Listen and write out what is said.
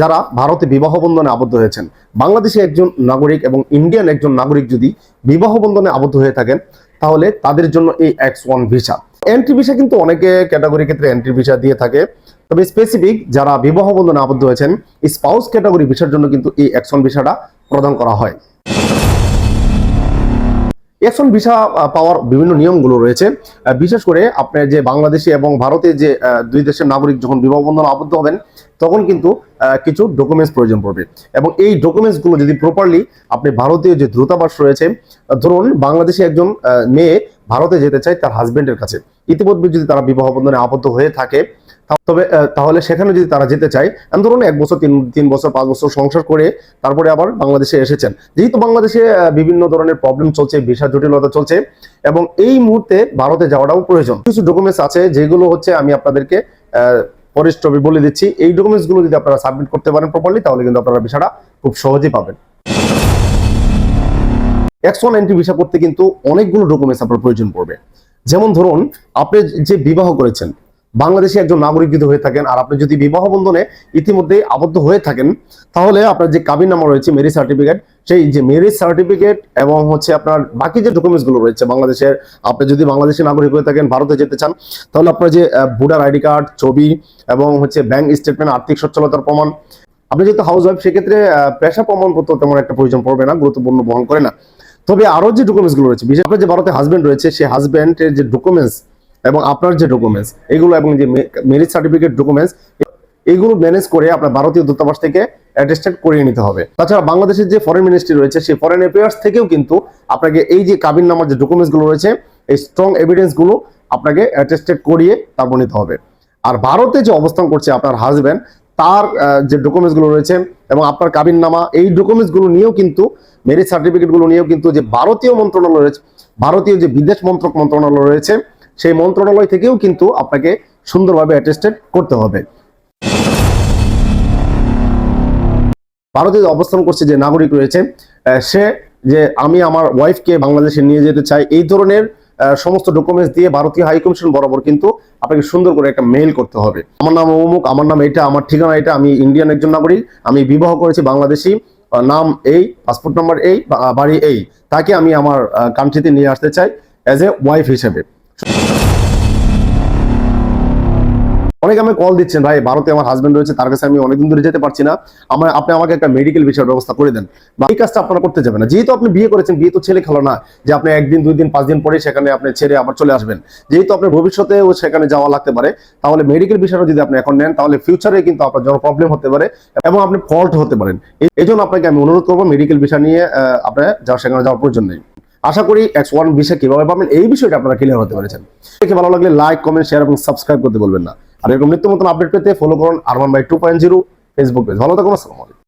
যারা ভারতে বিবাহ বন্ধনে আবদ্ধ হয়েছেন। বাংলাদেশে একজন নাগরিক এবং ইন্ডিয়ান একজন নাগরিক যদি বিবাহ বন্ধনে আবদ্ধ হয়ে থাকেন, তাহলে তাদের জন্য এই X one visa entry visa কিন্তু অনেকে ক্যাটাগরি ক্ষেত্রে এন্ট্রি ভিসা দিয়ে থাকে। তবে স্পেসিফিক যারা বিবাহ বন্ধনে আবদ্ধ হয়েছেন স্পাউস ক্যাটাগরি ভিসার জন্য কিন্তু এই এক্স ওয়ান ভিসাটা প্রদান করা হয়। এক্সন ভিসা পাওয়ার বিভিন্ন নিয়মগুলো রয়েছে। বিশেষ করে আপনার যে বাংলাদেশি এবং ভারতে যে দুই দেশের নাগরিক যখন বিবাহবন্ধন আবদ্ধ হবেন, তখন কিন্তু কিছু ডকুমেন্টস প্রয়োজন পড়বে। এবং এই ডকুমেন্টসগুলো যদি প্রপারলি আপনি ভারতীয় যে দূতাবাস রয়েছে ধরুন বাংলাদেশে একজন মেয়ে ভারতে যেতে চায় তার হাজবেন্ডের কাছে। ইতিমধ্যে যদি তারা বিবাহ বন্ধনে আবদ্ধ হয়ে থাকে তবে তাহলে সেখানে যদি তারা যেতে চায় এমন ধরুন এক বছর, তিন তিন বছর, পাঁচ বছর সংসার করে তারপরে আবার বাংলাদেশে এসেছেন। যেহেতু বাংলাদেশে বিভিন্ন ধরনের প্রবলেম চলছে ভিসা জটিলতা চলছে, এবং এই মুহূর্তে ভারতে যাওয়াটাও প্রয়োজন। কিছু ডকুমেন্টস আছে যেগুলো হচ্ছে আমি আপনাদেরকে পরিষ্টবে বলে দিচ্ছি। এই ডকুমেন্টসগুলো যদি আপনারা সাবমিট করতে পারেন প্রপারলি তাহলে কিন্তু আপনারা ভিসাটা খুব সহজেই পাবেন। এক্স ওয়ান এন্ট্রি ভিসা করতে কিন্তু অনেকগুলো ডকুমেন্টস আপনার প্রয়োজন পড়বে। যেমন ধরুন, আপনি যে বিবাহ করেছেন, বাংলাদেশে একজন নাগরিক যদি হয়ে থাকেন আর আপনি যদি বিবাহ বন্ধনে ইতিমধ্যে আবদ্ধ হয়ে থাকেন, তাহলে আপনার যে কাবিন নামা রয়েছে মেরিজ সার্টিফিকেট সেই যে মেরিজ সার্টিফিকেট এবং হচ্ছে আপনার বাকি যে ডকুমেন্টসগুলো রয়েছে বাংলাদেশের, আপনি যদি বাংলাদেশের নাগরিক হয়ে থাকেন, ভারতে যেতে চান, তাহলে আপনার যে ভোটার আইডি কার্ড, ছবি এবং হচ্ছে ব্যাংক স্টেটমেন্ট আর্থিক সচ্ছলতার প্রমাণ, আপনি যেহেতু হাউস ওয়াইফ সেক্ষেত্রে পেশা প্রমাণপত্র তেমন একটা প্রয়োজন পড়বে না, গুরুত্বপূর্ণ বহন করে না। তবে আরও যে ডকুমেন্টসগুলো রয়েছে, বিশেষ করে যে ভারতে হাজবেন্ড রয়েছে সেই হাজবেন্ডের যে ডকুমেন্টস এবং আপনার যে ডকুমেন্টস এগুলো এবং যে মেরিজ সার্টিফিকেট ডকুমেন্টস এগুলো ম্যানেজ করে আপনার ভারতীয় দূতাবাস থেকে অ্যাটেস্টেড করিয়ে নিতে হবে। তাছাড়া বাংলাদেশের যে ফরেন মিনিস্ট্রি রয়েছে, সেই ফরেন অ্যাফেয়ার্স থেকেও কিন্তু আপনাকে এই যে কাবিন নামার যে ডকুমেন্টসগুলো রয়েছে, এই স্ট্রং এভিডেন্সগুলো আপনাকে অ্যাটেস্টেড করিয়ে তারপর নিতে হবে। আর ভারতে যে অবস্থান করছে আপনার হাজবেন্ড তার যে ডকুমেন্টসগুলো রয়েছে এবং আপনার কাবিন নামা এই ডকুমেন্টসগুলো নিয়েও কিন্তু মেরিজ সার্টিফিকেটগুলো নিয়েও কিন্তু যে ভারতীয় মন্ত্রণালয় রয়েছে, ভারতীয় যে বিদেশ মন্ত্রক মন্ত্রণালয় রয়েছে, সেই মন্ত্রণালয় থেকেও কিন্তু আপনাকে সুন্দরভাবে অ্যাটেস্টেড করতে হবে। ভারতে অবস্থান করছে যে নাগরিক রয়েছে সে যে আমি আমার ওয়াইফকে বাংলাদেশে নিয়ে যেতে চাই, এই ধরনের সমস্ত ডকুমেন্টস দিয়ে ভারতীয় হাইকমিশন বরাবর কিন্তু আপনাকে সুন্দর করে একটা মেইল করতে হবে। আমার নাম অমুক, আমার নাম এটা, আমার ঠিকানা এটা, আমি ইন্ডিয়ান একজন নাগরিক, আমি বিবাহ করেছি বাংলাদেশি নাম এই পাসপোর্ট নাম্বার এই বাড়ি এই। তাকে আমি আমার কান্ট্রিতে নিয়ে আসতে চাই অ্যাজ এ ওয়াইফ হিসেবে। অনেকে আমি কল দিচ্ছেন, ভাই, ভারতে আমার হাজবেন্ড রয়েছে, তার কাছে আমি অনেকদিন ধরে যেতে পারছি না। আমার, আপনি আমাকে একটা মেডিকেল বিষয়ের ব্যবস্থা করে দেন। বা এই কাজটা আপনারা করতে যাবেন না। যেহেতু আপনি বিয়ে করেছেন, বিয়ে তো ছেলে খেলো না, যে আপনি একদিন, দুই দিন, পাঁচ দিন পরে সেখানে আপনি ছেড়ে আবার চলে আসবেন। যেহেতু আপনার ভবিষ্যতেও সেখানে যাওয়া লাগতে পারে, তাহলে মেডিকেল বিষয়টা যদি আপনি এখন নেন, তাহলে ফিউচারে কিন্তু আপনার জন্য প্রবলেম হতে পারে এবং আপনি ফল্ট হতে পারেন। এই- জন্য আপনাকে আমি অনুরোধ করব মেডিকেল বিষয় নিয়ে আপনার যাওয়া সেখানে যাওয়ার প্রয়োজন নেই। আশা করি এক্স ওয়ান বিষয় কীভাবে পাবেন, এই বিষয়টা আপনারা ক্লিয়ার হতে পেরেছেন। দেখে ভালো লাগলে লাইক কমেন্ট শেয়ার এবং সাবস্ক্রাইব করতে বলবেন না। আর এরকম নিত্য নতুন আপডেট পেতে ফলো করুন Arman by two point zero Facebook page ভালো থাকুন, আসসালামু আলাইকুম।